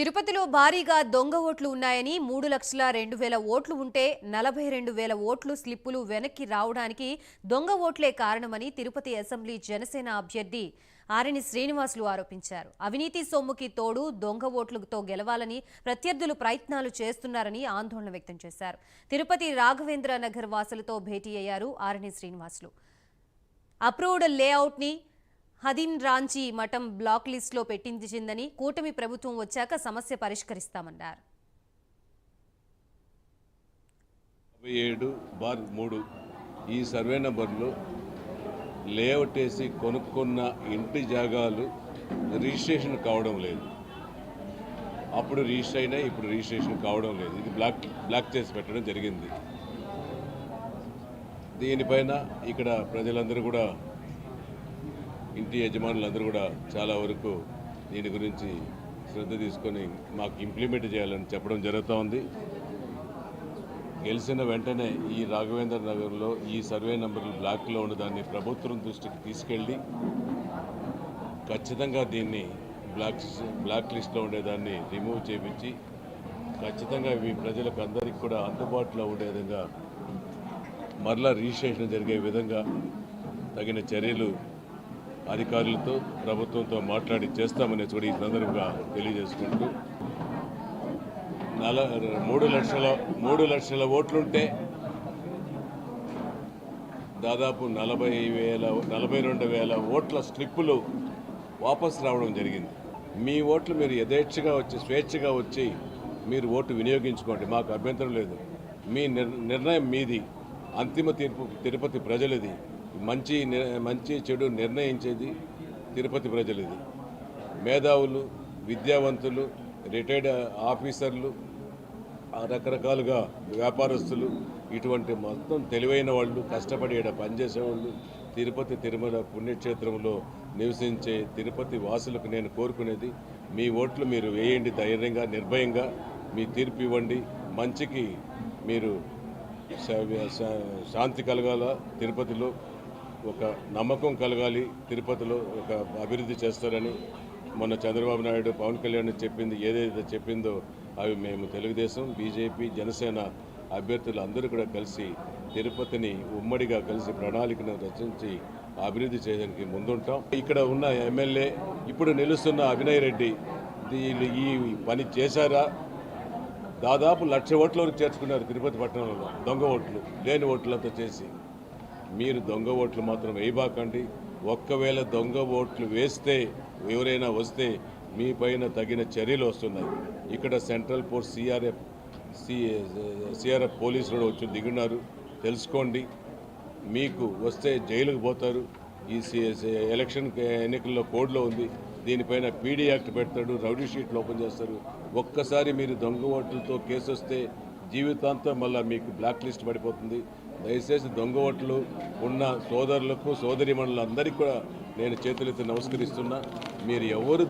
తిరుపతిలో భారీగా దొంగ ఓట్లు ఉన్నాయని మూడు లక్షల రెండు వేల ఓట్లు ఉంటే నలభై రెండు వేల ఓట్లు స్లిప్పులు వెనక్కి రావడానికి దొంగ ఓట్లే కారణమని తిరుపతి అసెంబ్లీ జనసేన అభ్యర్థి ఆరిని శ్రీనివాసులు ఆరోపించారు. అవినీతి సొమ్ముకి తోడు దొంగ ఓట్లతో గెలవాలని ప్రత్యర్థులు ప్రయత్నాలు చేస్తున్నారని ఆందోళన వ్యక్తం చేశారు. తిరుపతి రాఘవేంద్ర నగర్ వాసులతో భేటీ అయ్యారు ఆరిని శ్రీనివాసులు. అప్రూవ్డ్ లేఅవుట్ని హదీం రాంచీ మఠం బ్లాక్ లిస్టులో పెట్టించిందని కూటమి ప్రభుత్వం వచ్చాక సమస్య పరిష్కరిస్తామన్నారు. ఏడు బార్ మూడు ఈ సర్వే నెంబర్లో లేఅవుట్ వేసి కొనుక్కున్న ఇంటి జాగాలు రిజిస్ట్రేషన్ కావడం లేదు. అప్పుడు రిజిస్టర్ అయినా ఇప్పుడు రిజిస్ట్రేషన్ కావడం లేదు. ఇది బ్లాక్ బ్లాక్ చేసి పెట్టడం జరిగింది. దీనిపైన ఇక్కడ ప్రజలందరూ కూడా ఇంటి యజమానులందరూ కూడా చాలా వరకు దీని గురించి శ్రద్ధ తీసుకొని మాకు ఇంప్లిమెంట్ చేయాలని చెప్పడం జరుగుతూ ఉంది. గెలిచిన వెంటనే ఈ రాఘవేంద్ర నగర్లో ఈ సర్వే నెంబర్లు బ్లాక్లో ఉన్న దాన్ని ప్రభుత్వం దృష్టికి తీసుకెళ్ళి ఖచ్చితంగా దీన్ని బ్లాక్ బ్లాక్ లిస్ట్లో ఉండేదాన్ని రిమూవ్ చేయించి ఖచ్చితంగా ఇవి ప్రజలకు అందరికీ కూడా అందుబాటులో ఉండే విధంగా మరలా రిజిస్ట్రేషన్ జరిగే విధంగా తగిన చర్యలు అధికారులతో ప్రభుత్వంతో మాట్లాడి చేస్తామని కూడా ఈ సందర్భంగా తెలియజేసుకుంటూ నల మూడు లక్షల మూడు లక్షల ఓట్లుంటే దాదాపు నలభై వేల నలభై రెండు వేల ఓట్ల స్లిప్పులు వాపస్ రావడం జరిగింది. మీ ఓట్లు మీరు యథేచ్ఛగా వచ్చి స్వేచ్ఛగా వచ్చి మీరు ఓటు వినియోగించుకోండి. మాకు అభ్యంతరం లేదు. మీ నిర్ నిర్ణయం మీది. అంతిమ తీర్పు తిరుపతి ప్రజలది. మంచి ని- మంచి చెడు నిర్ణయించేది తిరుపతి ప్రజలది. మేధావులు విద్యావంతులు రిటైర్డ్ ఆఫీసర్లు రకరకాలుగా వ్యాపారస్తులు ఇటువంటి మొత్తం తెలివైన వాళ్ళు కష్టపడి పనిచేసేవాళ్ళు తిరుపతి తిరుమల పుణ్యక్షేత్రంలో నివసించే తిరుపతి వాసులకు నేను కోరుకునేది మీ ఓట్లు మీరు వేయండి ధైర్యంగా నిర్భయంగా మీ తీర్పు ఇవ్వండి. మంచికి మీరు శాంతి కలగాల తిరుపతిలో. ఒక నమ్మకం కలగాలి. తిరుపతిలో ఒక అభివృద్ధి చేస్తారని మొన్న చంద్రబాబు నాయుడు పవన్ కళ్యాణ్ చెప్పింది ఏదైతే చెప్పిందో అవి మేము తెలుగుదేశం బీజేపీ జనసేన అభ్యర్థులు అందరూ కూడా కలిసి తిరుపతిని ఉమ్మడిగా కలిసి ప్రణాళికను రచించి అభివృద్ధి చేయడానికి ముందుంటాం. ఇక్కడ ఉన్న ఎమ్మెల్యే ఇప్పుడు నిలుస్తున్న అభినయ్ రెడ్డి వీళ్ళు ఈ పని చేశారా? దాదాపు లక్ష ఓట్ల వరకు చేర్చుకున్నారు తిరుపతి పట్టణంలో దొంగ ఓట్లు లేని ఓట్లతో చేసి. మీరు దొంగ ఓట్లు మాత్రం వేయబాకండి. ఒక్కవేళ దొంగ ఓట్లు వేస్తే ఎవరైనా వస్తే మీ పైన తగిన చర్యలు వస్తున్నాయి. ఇక్కడ సెంట్రల్ ఫోర్స్ సిఆర్ఎఫ్ సిఆర్ఎఫ్ పోలీసులు కూడా వచ్చి దిగున్నారు. తెలుసుకోండి. మీకు వస్తే జైలుకు పోతారు. ఈ సి- ఎలక్షన్ ఎన్నికల్లో కోడ్లో ఉంది. దీనిపైన పీడీ యాక్ట్ పెడతాడు. రౌడీ షీట్లు ఓపెన్ చేస్తారు. ఒక్కసారి మీరు దొంగ ఓట్లతో కేసు వస్తే జీవితాంతం మళ్ళీ మీకు బ్లాక్ లిస్ట్ పడిపోతుంది. దయచేసి దొంగ ఓట్లు ఉన్న సోదరులకు సోదరిమణులందరికీ కూడా నేను చేతులెత్తి నమస్కరిస్తున్నా. మీరు ఎవరు